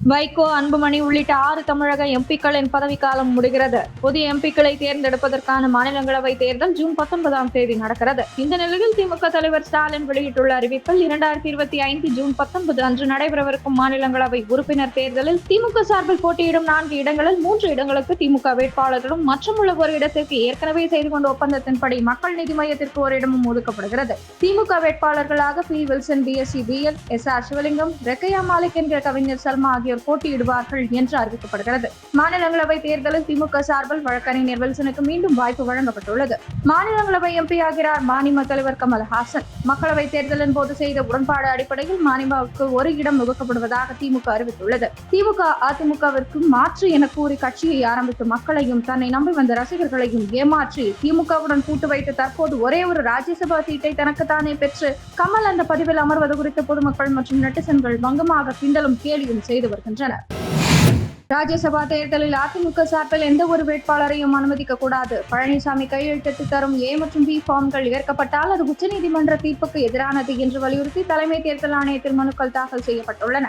வைகோ அன்புமணி உள்ளிட்ட ஆறு தமிழக எம்பிக்களின் பதவிக்காலம் முடிகிறது. புதிய எம்பிக்களை தேர்ந்தெடுப்பதற்கான மாநிலங்களவை தேர்தல் ஜூன் பத்தொன்பதாம் தேதி நடக்கிறது. இந்த நிலையில் திமுக தலைவர் ஸ்டாலின் வெளியிட்டுள்ள அறிவிப்பில் இரண்டாயிரத்தி இருபத்தி ஐந்து ஜூன் பத்தொன்பது அன்று நடைபெறவிருக்கும் மாநிலங்களவை உறுப்பினர் தேர்தலில் திமுக சார்பில் போட்டியிடும் நான்கு இடங்களில் மூன்று இடங்களுக்கு திமுக வேட்பாளர்களும் மற்றுமுள்ள ஒரு இடத்திற்கு ஏற்கனவே செய்து கொண்ட ஒப்பந்தத்தின்படி மக்கள் நீதி மையத்திற்கு ஒரு இடமும் ஒதுக்கப்படுகிறது. திமுக வேட்பாளர்களாக P. Wilson BSc BL S. R. Sivalingam Rukkaiya Malik என்ற கவிஞர் சல்மா ஆகியோர் போட்டியிடுவார்கள் என்று அறிவிக்கப்படுகிறது. மாநிலங்களவை தேர்தலில் திமுக சார்பில் வழக்கறிஞர் வில்சனுக்கு மீண்டும் வாய்ப்பு வழங்கப்பட்டுள்ளது. மாநிலங்களவை எம்பி ஆகிறார் மாநில தலைவர் கமல்ஹாசன். மக்களவை தேர்தலின் போது செய்த உடன்பாடு அடிப்படையில் மாநிலவுக்கு ஒரு இடம் ஒதுக்கப்படுவதாக திமுக அறிவித்துள்ளது. திமுக அதிமுகவிற்கு மாற்று என கூறி கட்சியை ஆரம்பித்து மக்களையும் தன்னை நம்பி வந்த ரசிகர்களையும் ஏமாற்றி திமுகவுடன் கூட்டு வைத்து தற்போது ஒரே ஒரு ராஜ்யசபா சீட்டை தனக்குத்தானே பெற்று கமல் அந்த பதிவில் அமர்வது குறித்து பொதுமக்கள் மற்றும் நெட்டிசன்கள் வங்கமாக கிண்டலும் கேலியும் செய்து வருகின்றனர். ராஜ்யசபா தேர்தலில் அதிமுக சார்பில் எந்த ஒரு வேட்பாளரையும் அனுமதிக்க கூடாது. பழனிசாமி கையெழுத்திட்டு தரும் ஏ மற்றும் பி ஃபார்ம்கள் ஏற்கப்பட்டால் அது உச்சநீதிமன்ற தீர்ப்புக்கு எதிரானது என்று வலியுறுத்தி தலைமை தேர்தல் ஆணையத்தில் மனுக்கள் தாக்கல் செய்யப்பட்டுள்ளன.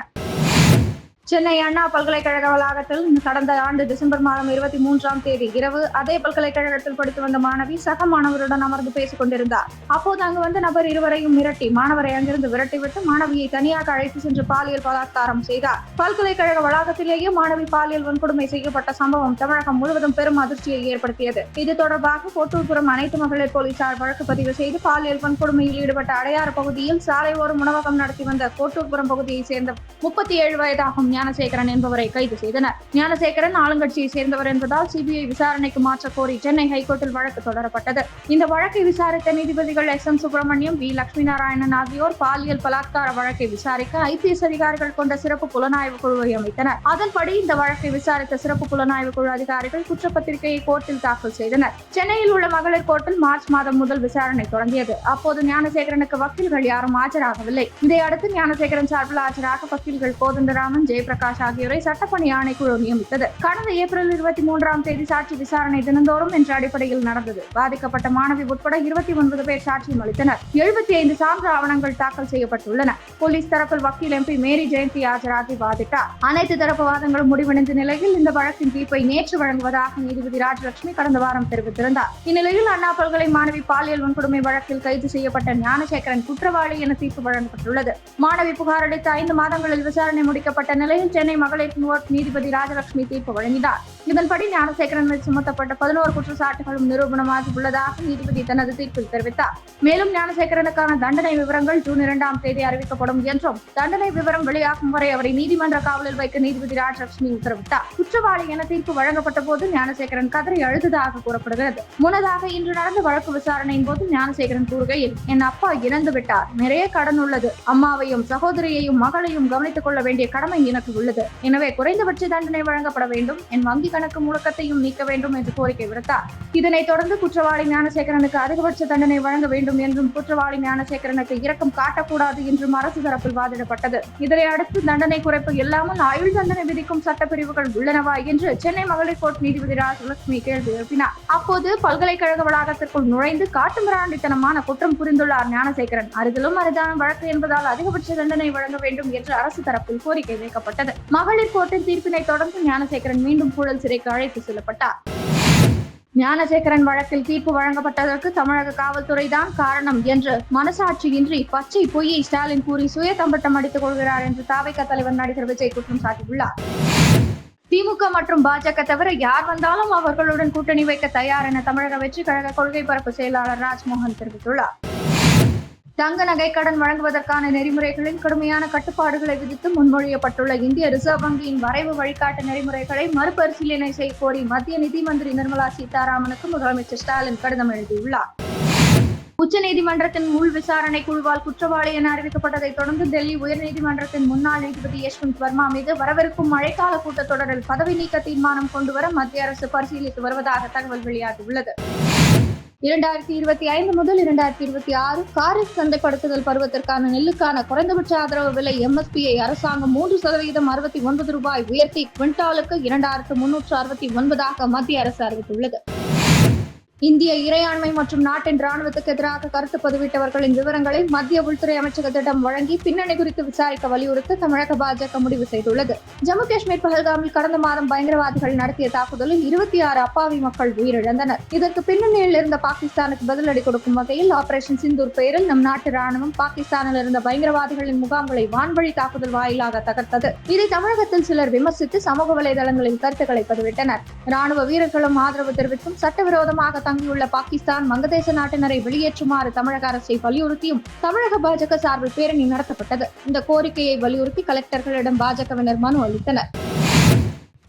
சென்னை அண்ணா பல்கலைக்கழக வளாகத்தில் கடந்த ஆண்டு டிசம்பர் மாதம் இருபத்தி மூன்றாம் தேதி இரவு அதே பல்கலைக்கழகத்தில் படித்து வந்த மாணவி சக மாணவருடன் அமர்ந்து பேசிக் கொண்டிருந்தார். அப்போது அங்கு வந்த நபர் இருவரையும் மிரட்டி மாணவரை அங்கிருந்து விரட்டிவிட்டு மாணவியை தனியாக அழைத்து சென்று பாலியல் பலாத்காரம் செய்தார். பல்கலைக்கழக வளாகத்திலேயே மாணவி பாலியல் வன்கொடுமை செய்யப்பட்ட சம்பவம் தமிழகம் முழுவதும் பெரும் அதிர்ச்சியை ஏற்படுத்தியது. இது தொடர்பாக கோட்டூர்புரம் அனைத்து மகளிர் போலீசார் வழக்கு பதிவு செய்து பாலியல் வன்கொடுமையில் ஈடுபட்ட அடையாறு பகுதியில் சாலை ஓரம் உணவகம் நடத்தி வந்த கோட்டூர்புரம் பகுதியைச் சேர்ந்த முப்பத்தி ஏழு வயதாகும் ஞானசேகரன் என்பவரை கைது செய்தனர். ஞானசேகரன் ஆளுங்கட்சியை சேர்ந்தவர் என்பதால் சிபிஐ விசாரணைக்கு மாற்ற கோரி சென்னை ஹைகோர்ட்டில் வழக்கு தொடரப்பட்டது. இந்த வழக்கை விசாரித்த நீதிபதிகள் S. M. Subramaniam V. Lakshmi Narayanan ஆகியோர் பாலியல் பலாத்கார வழக்கை விசாரிக்க ஐபிஎஸ் அதிகாரிகள் கொண்ட சிறப்பு புலனாய்வு குழுவை அமைத்தனர். அதன்படி இந்த வழக்கை விசாரித்த சிறப்பு புலனாய்வு குழு அதிகாரிகள் குற்றப்பத்திரிகையை கோர்ட்டில் தாக்கல் செய்தனர். சென்னையில் உள்ள மகளிர் கோர்ட்டில் மார்ச் மாதம் முதல் விசாரணை தொடங்கியது. அப்போது ஞானசேகரனுக்கு வக்கீல்கள் யாரும் ஆஜராகவில்லை. இதையடுத்து ஞானசேகரன் சார்பில் ஆஜராக வக்கீல்கள் கோதண்டராமன் ஜெய ஜெயபிரகாஷ் ஆகியோரை சட்டப்பணி ஆணைக்குழு நியமித்தது. கடந்த ஏப்ரல் இருபத்தி மூன்றாம் தேதி சாட்சி விசாரணை தினந்தோறும் என்ற அடிப்படையில் நடந்தது. பாதிக்கப்பட்ட மாணவி உட்பட இருபத்தி ஒன்பது பேர் சாட்சியம் அளித்தனர். எழுபத்தி ஐந்து சான்று ஆவணங்கள் தாக்கல் செய்யப்பட்டுள்ளன. போலீஸ் தரப்பில் வக்கீல் எம்பி மேரி ஜெயந்தி ஆஜராகி வாதிட்டார். அனைத்து தரப்பு வாதங்களும் முடிவடைந்த நிலையில் இந்த வழக்கின் தீர்ப்பை நேற்று வழங்குவதாக நீதிபதி ராஜலட்சுமி கடந்த வாரம் தெரிவித்திருந்தார். இந்நிலையில் அண்ணா பல்கலை மாணவி பாலியல் வன்கொடுமை வழக்கில் கைது செய்யப்பட்ட ஞானசேகரன் குற்றவாளி என தீர்ப்பு வழங்கப்பட்டுள்ளது. மாணவி புகார் அளித்த ஐந்து மாதங்களில் விசாரணை முடிக்கப்பட்ட நிலை நிலையில் சென்னை மகளிர் கோர்ட் நீதிபதி ராஜலட்சுமி தீர்ப்பு வழங்கினார். இதன்படி ஞானசேகரன் மீது சுமத்தப்பட்ட பதினோரு குற்றச்சாட்டுகளும் நிரூபணமாக உள்ளதாக நீதிபதி தனது தீர்ப்பில் தெரிவித்தார். மேலும் ஞானசேகரனுக்கான தண்டனை விவரங்கள் ஜூன் இரண்டாம் தேதி அறிவிக்கப்படும் என்றும் தண்டனை விவரம் வெளியாகும் வரை அவரை நீதிமன்ற காவலில் வைக்க நீதிபதி ராஜலட்சுமி உத்தரவிட்டார். குற்றவாளி என தீர்ப்பு வழங்கப்பட்ட போது ஞானசேகரன் கதறி அழுததாக கூறப்படுகிறது. முன்னதாக இன்று நடந்த வழக்கு விசாரணையின் போது ஞானசேகரன் கூறுகையில் என் அப்பா இறந்து விட்டார் நிறைய கடன் உள்ளது. அம்மாவையும் சகோதரியையும் மகளையும் கவனித்துக் கொள்ள வேண்டிய கடமை எனக்கு உள்ளது. எனவே குறைந்தபட்ச தண்டனை வழங்கப்பட வேண்டும். என் வங்கி கணக்கு முழக்கத்தையும் நீக்க வேண்டும் என்று கோரிக்கை விடுத்தார். இதனைத் தொடர்ந்து குற்றவாளி ஞானசேகரனுக்கு அதிகபட்ச தண்டனை வழங்க வேண்டும் என்றும் குற்றவாளி ஞானசேகரனுக்கு இரக்கம் காட்டக்கூடாது என்றும் அரசு தரப்பில் வாதிடப்பட்டது. இதனை அடுத்து தண்டனை குறைப்பு இல்லாமல் ஆயுள் தண்டனை விதிக்கும் சட்டப்பிரிவுகள் உள்ளனவா என்று சென்னை மகளிர் கோர்ட் நீதிபதி ராஜலட்சுமி கேள்வி எழுப்பினார். அப்போது பல்கலைக்கழக வளாகத்திற்குள் நுழைந்து காட்டுமிராண்டித்தனமான குற்றம் புரிந்துள்ளார் ஞானசேகரன். அருகிலும் அரிதான வழக்கு என்பதால் அதிகபட்ச தண்டனை வழங்க வேண்டும் என்று அரசு தரப்பில் கோரிக்கை வைக்கப்பட்டது. மகளிர் கோர்ட்டின் தீர்ப்பினை தொடர்ந்து ஞானசேகரன் மீண்டும் கூழல் சிறைக்கு அழைத்து செல்லப்பட்டார். ஞானசேகரன் வழக்கில் தீர்ப்பு வழங்கப்பட்டதற்கு தமிழக காவல்துறை தான் காரணம் என்று மனசாட்சியின்றி பச்சை பொய்யை ஸ்டாலின் கூறி சுய தம்பட்டம் அடித்துக் கொள்கிறார் என்று தாவைக்க தலைவர் நடிகர் விஜய் குற்றம் சாட்டியுள்ளார். திமுக மற்றும் பாஜக தவிர யார் வந்தாலும் அவர்களுடன் கூட்டணி வைக்க தயார் என தமிழக வெற்றி கழக கொள்கை பரப்பு செயலாளர் ராஜ்மோகன் தெரிவித்துள்ளார். தங்க நகை கடன் வழங்குவதற்கான நெறிமுறைகளில் கடுமையான கட்டுப்பாடுகளை விதித்து முன்மொழியப்பட்டுள்ள இந்திய ரிசர்வ் வங்கியின் வரைவு வழிகாட்டு நெறிமுறைகளை மறுபரிசீலனை செய்ய கோரி மத்திய நிதி மந்திரி நிர்மலா சீதாராமனுக்கு முதலமைச்சர் ஸ்டாலின் கடிதம் எழுதியுள்ளார். உச்சநீதிமன்றத்தின் உள் விசாரணை குழுவால் குற்றவாளி என அறிவிக்கப்பட்டதை தொடர்ந்து டெல்லி உயர்நீதிமன்றத்தின் முன்னாள் நீதிபதி யஷ்வந்த் வர்மா மீது வரவிருக்கும் மழைக்கால கூட்டத்தொடரில் பதவி நீக்க தீர்மானம் கொண்டுவர மத்திய அரசு பரிசீலித்து வருவதாக தகவல் வெளியாகியுள்ளது. இரண்டாயிரத்தி இருபத்தி ஐந்து முதல் இரண்டாயிரத்தி இருபத்தி ஆறு காரிஃப் சந்தைப்படுத்துதல் பருவத்திற்கான நெல்லுக்கான குறைந்தபட்ச ஆதரவு விலை எம்எஸ்பியை அரசாங்கம் மூன்று சதவீதம் அறுபத்தி ஒன்பது ரூபாய் உயர்த்தி குவிண்டாலுக்கு இரண்டாயிரத்து முன்னூற்று அறுபத்தி ஒன்பதாக மத்திய அரசு அறிவித்துள்ளது. இந்திய இறையாண்மை மற்றும் நாட்டின் ராணுவத்துக்கு எதிராக கருத்து பதிவிட்டவர்களின் விவரங்களை மத்திய உள்துறை அமைச்சகத்திடம் வழங்கி பின்னணி குறித்து விசாரிக்க வலியுறுத்தி தமிழக பாஜக முடிவு செய்துள்ளது. ஜம்மு காஷ்மீர் பஹல்காமில் கடந்த மாதம் பயங்கரவாதிகள் நடத்திய தாக்குதலில் இருபத்தி ஆறு அப்பாவி மக்கள் உயிரிழந்தனர். இதற்கு பின்னணியில் இருந்த பாகிஸ்தானுக்கு பதிலடி கொடுக்கும் வகையில் ஆபரேஷன் சிந்தூர் பெயரில் நம் நாட்டு ராணுவம் பாகிஸ்தானில் இருந்த பயங்கரவாதிகளின் முகாம்களை வான்வழி தாக்குதல் வாயிலாக தகர்த்தது. இதை தமிழகத்தில் சிலர் விமர்சித்து சமூக வலைதளங்களில் கருத்துக்களை பதிவிட்டனர். ராணுவ வீரர்களும் ஆதரவு தெரிவித்தும் சட்டவிரோதமாக தங்கியுள்ள பாகிஸ்தான் வங்கதேச நாட்டினரை வெளியேற்றுமாறு தமிழக அரசை வலியுறுத்தியும் தமிழக பாஜக சார்பில் பேரணி நடத்தப்பட்டது. இந்த கோரிக்கையை வலியுறுத்தி கலெக்டர்களிடம் பாஜகவினர் மனு அளித்தனர்.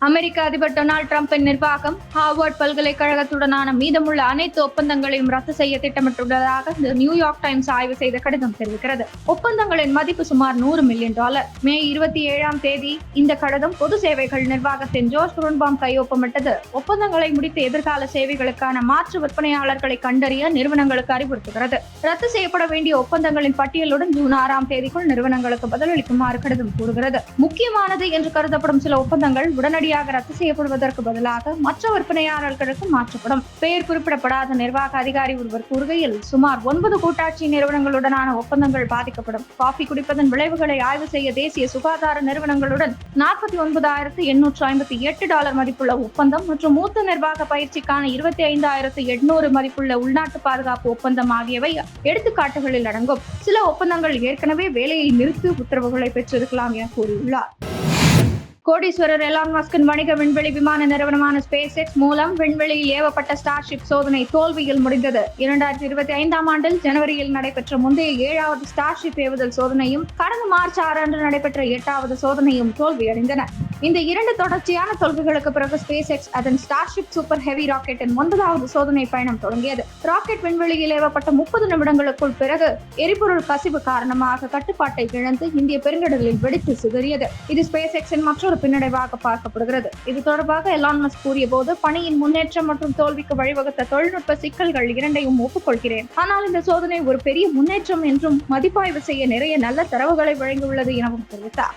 அமெரிக்க அதிபர் டொனால்டு டிரம்பின் நிர்வாகம் ஹார்வர்ட் பல்கலைக்கழகத்துடனான மீதமுள்ள அனைத்து ஒப்பந்தங்களையும் ரத்து செய்ய திட்டமிட்டுள்ளதாக நியூயார்க் டைம்ஸ் ஆய்வு செய்த கடிதம் தெரிவிக்கிறது. ஒப்பந்தங்களின் மதிப்பு சுமார் நூறு மில்லியன் டாலர். மே இருபத்தி ஏழாம் தேதி இந்த கடிதம் பொது சேவைகள் நிர்வாகத்தின் ஜோஸ் குருன்பாம் கையொப்பமிட்டது. ஒப்பந்தங்களை முடித்து எதிர்கால சேவைகளுக்கான மாற்று விற்பனையாளர்களை கண்டறிய நிறுவனங்களுக்கு அறிவுறுத்துகிறது. ரத்து செய்யப்பட வேண்டிய ஒப்பந்தங்களின் பட்டியலுடன் ஜூன் ஆறாம் தேதிக்குள் நிறுவனங்களுக்கு பதிலளிக்குமாறு கடிதம் கூறுகிறது. முக்கியமானது என்று கருதப்படும் சில ஒப்பந்தங்கள் உடனடி உடனடியாக ரத்து செய்யப்படுவதற்கு பதிலாக மற்ற விற்பனையாளர்களுக்கு மாற்றப்படும். பெயர் குறிப்பிடப்படாத நிர்வாக அதிகாரி ஒருவர் கூறுகையில் சுமார் ஒன்பது கூட்டாட்சி நிறுவனங்களுடனான ஒப்பந்தங்கள் பாதிக்கப்படும். காஃபி குடிப்பதன் விளைவுகளை ஆய்வு செய்ய தேசிய சுகாதார நிறுவனங்களுடன் நாற்பத்தி ஒன்பதாயிரத்து எண்ணூற்று ஐம்பத்தி எட்டு டாலர் மதிப்புள்ள ஒப்பந்தம் மற்றும் மூத்த நிர்வாக பயிற்சிக்கான இருபத்தி ஐந்தாயிரத்து எட்நூறு மதிப்புள்ள உள்நாட்டு பாதுகாப்பு ஒப்பந்தம் ஆகியவை எடுத்துக்காட்டுகளில் அடங்கும். சில ஒப்பந்தங்கள் ஏற்கனவே வேலையை நிறுத்து உத்தரவுகளை பெற்றிருக்கலாம் என கூறியுள்ளார். கோடீஸ்வரர் எலான் மஸ்கின் வணிக விண்வெளி விமான நிறுவனமான ஸ்பேஸ் எக்ஸ் மூலம் விண்வெளியில் ஏவப்பட்ட ஸ்டார்ஷிப் சோதனை தோல்வியில் முடிந்தது. இரண்டாயிரத்தி இருபத்தி ஐந்தாம் ஆண்டில் ஜனவரியில் நடைபெற்ற முந்தைய ஏழாவது ஸ்டார்ஷிப் ஏவுதல் சோதனையும் கடந்த மார்ச் ஆறு அன்று நடைபெற்ற எட்டாவது சோதனையும் தோல்வியடைந்தன. இந்த இரண்டு தொடர்ச்சியான தோல்விகளுக்கு பிறகு ஸ்பேஸ் எக்ஸ் அதன் ஸ்டார்ஷிப் சூப்பர் ஹெவி ராக்கெட்டின் ஒன்பதாவது சோதனை பயணம் தொடங்கியது. ராக்கெட் விண்வெளியில் ஏவப்பட்ட முப்பது நிமிடங்களுக்குள் பிறகு எரிபொருள் கசிவு காரணமாக கட்டுப்பாட்டை இழந்து இந்திய பெருங்கடலில் வெடித்து சிதறியது. இது ஸ்பேஸ் எக்ஸின் மற்றொரு பின்னடைவாக பார்க்கப்படுகிறது. இது தொடர்பாக எலான் மஸ்க் கூறிய போது பணியின் முன்னேற்றம் மற்றும் தோல்விக்கு வழிவகுத்த தொழில்நுட்ப சிக்கல்கள் இரண்டையும் ஒப்புக்கொள்கிறேன். ஆனால் இந்த சோதனை ஒரு பெரிய முன்னேற்றம் என்றும் மதிப்பாய்வு செய்ய நிறைய நல்ல தரவுகளை வழங்கியுள்ளது எனவும் தெரிவித்தார்.